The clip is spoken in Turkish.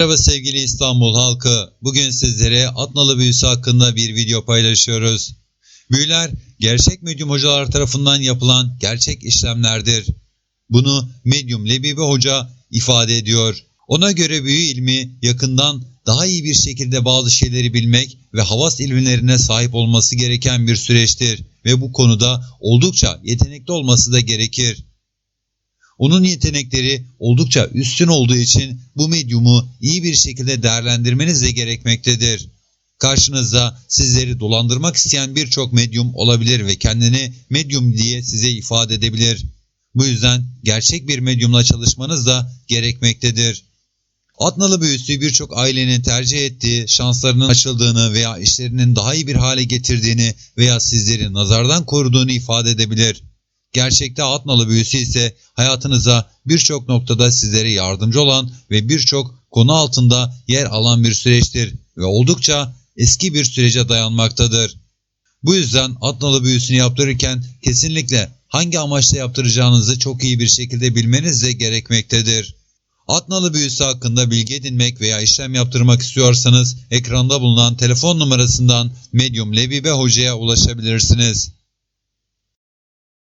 Merhaba sevgili İstanbul halkı. Bugün sizlere Atnalı büyüsü hakkında bir video paylaşıyoruz. Büyüler gerçek medyum hocalar tarafından yapılan gerçek işlemlerdir. Bunu medyum Lebibe Hoca ifade ediyor. Ona göre büyü ilmi yakından daha iyi bir şekilde bazı şeyleri bilmek ve havas ilmilerine sahip olması gereken bir süreçtir ve bu konuda oldukça yetenekli olması da gerekir. Onun yetenekleri oldukça üstün olduğu için bu medyumu iyi bir şekilde değerlendirmeniz de gerekmektedir. Karşınızda sizleri dolandırmak isteyen birçok medyum olabilir ve kendini medyum diye size ifade edebilir. Bu yüzden gerçek bir medyumla çalışmanız da gerekmektedir. Atnalı büyüsü birçok ailenin tercih ettiği, şanslarının açıldığını veya işlerinin daha iyi bir hale getirdiğini veya sizleri nazardan koruduğunu ifade edebilir. Gerçekte Atnalı büyüsü ise hayatınıza birçok noktada sizlere yardımcı olan ve birçok konu altında yer alan bir süreçtir ve oldukça eski bir sürece dayanmaktadır. Bu yüzden Atnalı büyüsünü yaptırırken kesinlikle hangi amaçla yaptıracağınızı çok iyi bir şekilde bilmeniz de gerekmektedir. Atnalı büyüsü hakkında bilgi edinmek veya işlem yaptırmak istiyorsanız ekranda bulunan telefon numarasından Medium Lebibe Hoca'ya ulaşabilirsiniz.